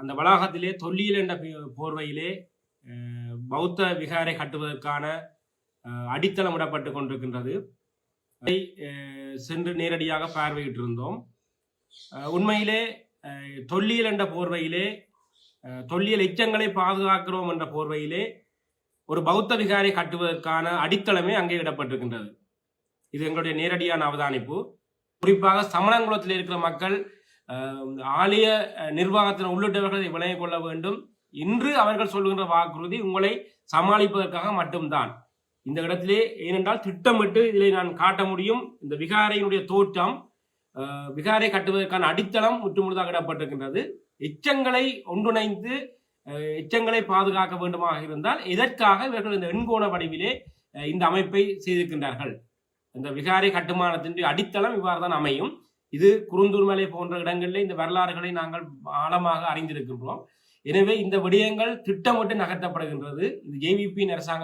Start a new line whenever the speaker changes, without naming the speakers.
அந்த வளாகத்திலே தொல்லியல் என்ற போர்வையிலே பௌத்த விகாரை கட்டுவதற்கான அடித்தளம் இடப்பட்டு கொண்டிருக்கின்றது. அதை சென்று நேரடியாக பார்வையிட்டிருந்தோம். இருந்தோம் உண்மையிலே தொல்லியல் என்ற போர்வையிலே தொல்லியல் எச்சங்களை பாதுகாக்கிறோம் என்ற போர்வையிலே ஒரு பௌத்த விகாரை கட்டுவதற்கான அடித்தளமே அங்கே இடப்பட்டிருக்கின்றது. இது எங்களுடைய நேரடியான அவதானிப்பு. குறிப்பாக சமணங்குளத்தில் இருக்கிற மக்கள் ஆலய நிர்வாகத்தின் நிர்வாகத்தினர் உள்ளிட்டவர்கள் விளங்கிக் கொள்ள வேண்டும். இன்று அவர்கள் சொல்லுகின்ற வாக்குறுதி உங்களை சமாளிப்பதற்காக மட்டும்தான். இந்த இடத்திலே ஏனென்றால் திட்டமிட்டு இதை நான் காட்ட முடியும். இந்த விகாரையினுடைய தோற்றம் விகாரை கட்டுவதற்கான அடித்தளம் முற்றுமுழுதாக இடப்பட்டிருக்கின்றது எச்சங்களை ஒன்றிணைந்து எச்சங்களை பாதுகாக்க வேண்டுமாக இருந்தால் எதற்காக இவர்கள் இந்த எண்கோண வடிவிலே இந்த அமைப்பை செய்திருக்கின்றார்கள்? இந்த விகாரை கட்டுமானத்தினுடைய அடித்தளம் இவ்வாறு தான் அமையும். இது குருந்தூர்மலை போன்ற இடங்களில் இந்த வரலாறுகளை நாங்கள் ஆழமாக அறிந்திருக்கின்றோம். எனவே இந்த விடயங்கள் திட்டமிட்டு நகர்த்தப்படுகின்றது. இது ஜேவிபி அரசாங்கம்